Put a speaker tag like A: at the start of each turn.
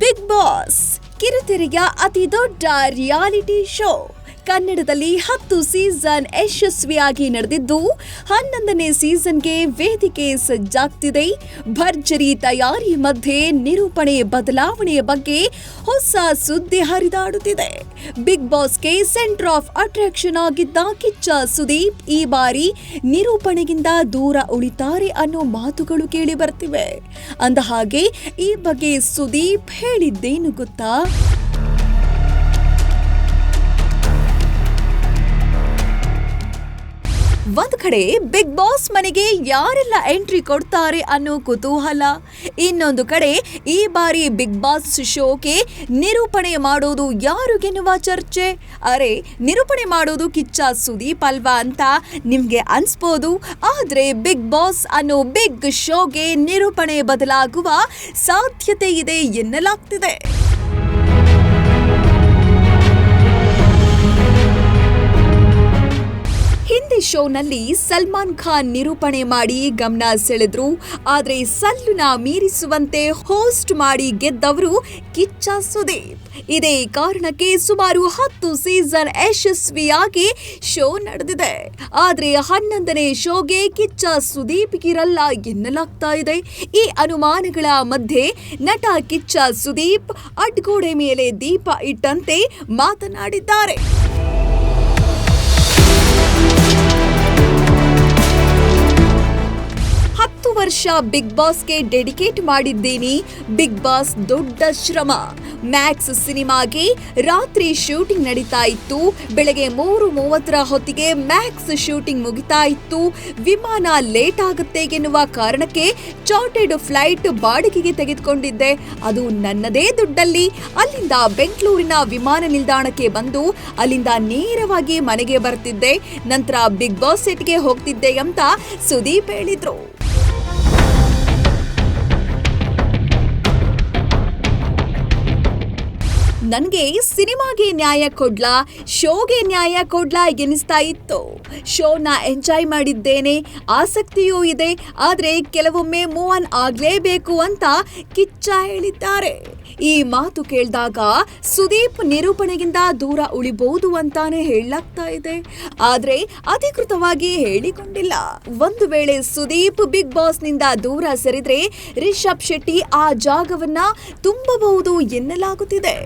A: Big boss ಕಿರುತೆರೆಯ ಅತಿ ದೊಡ್ಡ reality show. ಕನ್ನಡದಲ್ಲಿ ಹತ್ತು ಸೀಸನ್ ಯಶಸ್ವಿಯಾಗಿ ನಡೆದಿದ್ದು, ಹನ್ನೊಂದನೇ ಸೀಸನ್ಗೆ ವೇದಿಕೆ ಸಜ್ಜಾಗ್ತಿದೆ. ಭರ್ಜರಿ ತಯಾರಿ ಮಧ್ಯೆ ನಿರೂಪಣೆ ಬದಲಾವಣೆಯ ಬಗ್ಗೆ ಹೊಸ ಸುದ್ದಿ ಹರಿದಾಡುತ್ತಿದೆ. ಬಿಗ್ ಬಾಸ್ಗೆ ಸೆಂಟರ್ ಆಫ್ ಅಟ್ರಾಕ್ಷನ್ ಆಗಿದ್ದ ಕಿಚ್ಚ ಸುದೀಪ್ ಈ ಬಾರಿ ನಿರೂಪಣೆಗಿಂತ ದೂರ ಉಳಿತಾರೆ ಅನ್ನೋ ಮಾತುಗಳು ಕೇಳಿ ಬರ್ತಿವೆ ಅಂದ ಹಾಗೆ ಈ ಬಗ್ಗೆ ಸುದೀಪ್ ಹೇಳಿದ್ದೇನು ಗೊತ್ತಾ? ಒಂದ್ ಕಡೆ ಬಿಗ್ ಬಾಸ್ ಮನೆಗೆ ಯಾರೆಲ್ಲ ಎಂಟ್ರಿ ಕೊಡ್ತಾರೆ ಅನ್ನೋ ಕುತೂಹಲ. ಇನ್ನೊಂದು ಕಡೆ ಈ ಬಾರಿ ಬಿಗ್ ಬಾಸ್ ಶೋಗೆ ನಿರೂಪಣೆ ಮಾಡೋದು ಯಾರು ಗೆನ್ನುವ ಚರ್ಚೆ? ಅರೆ, ನಿರೂಪಣೆ ಮಾಡೋದು ಕಿಚ್ಚ ಸುದೀಪ್ ಅಲ್ವಾ ಅಂತ ನಿಮ್ಗೆ ಅನ್ಸ್ಬೋದು. ಆದ್ರೆ ಬಿಗ್ ಬಾಸ್ ಅನ್ನೋ ಬಿಗ್ ಶೋಗೆ ನಿರೂಪಣೆ ಬದಲಾಗುವ ಸಾಧ್ಯತೆ ಇದೆ ಎನ್ನಲಾಗ್ತಿದೆ. ಶೋನಲ್ಲಿ ಸಲ್ಮಾನ್ ಖಾನ್ ನಿರೂಪಣೆ ಮಾಡಿ ಗಮನ ಸೆಳೆದ್ರು. ಆದರೆ ಸಲ್ಲುನ ಮೀರಿಸುವಂತೆ ಹೋಸ್ಟ್ ಮಾಡಿ ಗೆದ್ದವರು ಕಿಚ್ಚ ಸುದೀಪ್ ಇದೇ ಕಾರಣಕ್ಕೆ ಸುಮಾರು ಹತ್ತು ಸೀಸನ್ ಯಶಸ್ವಿಯಾಗಿ ಶೋ ನಡೆದಿದೆ. ಆದರೆ ಹನ್ನೊಂದನೇ ಶೋಗೆ ಕಿಚ್ಚ ಸುದೀಪ್ಗಿರಲ್ಲ ಎನ್ನಲಾಗ್ತಾ ಇದೆ. ಈ ಅನುಮಾನಗಳ ಮಧ್ಯೆ ನಟ ಕಿಚ್ಚ ಸುದೀಪ್ ಅಡ್ಗೋಡೆ ಮೇಲೆ ದೀಪ ಇಟ್ಟಂತೆ ಮಾತನಾಡಿದ್ದಾರೆ. ವರ್ಷ ಬಿಗ್ ಬಾಸ್ಗೆ ಡೆಡಿಕೇಟ್ ಮಾಡಿದ್ದೀನಿ. ಬಿಗ್ ಬಾಸ್ ದೊಡ್ಡ ಶ್ರಮ. ಮ್ಯಾಕ್ಸ್ ಸಿನಿಮಾಗೆ ರಾತ್ರಿ ಶೂಟಿಂಗ್ ನಡೀತಾ ಇತ್ತು. ಬೆಳಗ್ಗೆ ಮೂರು ಮೂವತ್ತರ ಹೊತ್ತಿಗೆ ಮ್ಯಾಕ್ಸ್ ಶೂಟಿಂಗ್ ಮುಗಿತಾ ಇತ್ತು. ವಿಮಾನ ಲೇಟ್ ಆಗುತ್ತೆ ಎನ್ನುವ ಕಾರಣಕ್ಕೆ ಚಾರ್ಟೆಡ್ ಫ್ಲೈಟ್ ಬಾಡಿಗೆಗೆ ತೆಗೆದುಕೊಂಡಿದ್ದೆ. ಅದು ನನ್ನದೇ ದುಡ್ಡಲ್ಲಿ. ಅಲ್ಲಿಂದ ಬೆಂಗಳೂರಿನ ವಿಮಾನ ನಿಲ್ದಾಣಕ್ಕೆ ಬಂದು ಅಲ್ಲಿಂದ ನೇರವಾಗಿ ಮನೆಗೆ ಬರ್ತಿದ್ದೆ. ನಂತರ ಬಿಗ್ ಬಾಸ್ ಸೆಟ್ಗೆ ಹೋಗ್ತಿದ್ದೆ ಅಂತ ಸುದೀಪ್ ಹೇಳಿದ್ರು. ನನಗೆ ಸಿನಿಮಾಗೆ ನ್ಯಾಯ ಕೊಡ್ಲಾ, ಶೋಗೆ ನ್ಯಾಯ ಕೊಡ್ಲಾ ಎನಿಸ್ತಾ ಇತ್ತು. ಶೋನ ಎಂಜಾಯ್ ಮಾಡಿದ್ದೇನೆ, ಆಸಕ್ತಿಯೂ ಇದೆ, ಆದರೆ ಕೆಲವೊಮ್ಮೆ ಮೂವ್ ಆನ್ ಆಗಲೇಬೇಕು ಅಂತ ಕಿಚ್ಚ ಹೇಳಿದ್ದಾರೆ. ಈ ಮಾತು ಕೇಳಿದಾಗ ಸುದೀಪ್ ನಿರೂಪಣೆಗಿಂತ ದೂರ ಉಳಿಬಹುದು ಅಂತಾನೆ ಹೇಳಲಾಗ್ತಾ ಇದೆ. ಆದರೆ ಅಧಿಕೃತವಾಗಿ ಹೇಳಿಕೊಂಡಿಲ್ಲ. ಒಂದು ವೇಳೆ ಸುದೀಪ್ ಬಿಗ್ ಬಾಸ್ನಿಂದ ದೂರ ಸರಿದ್ರೆ ರಿಷಬ್ ಶೆಟ್ಟಿ ಆ ಜಾಗವನ್ನ ತುಂಬಬಹುದು ಎನ್ನಲಾಗುತ್ತಿದೆ.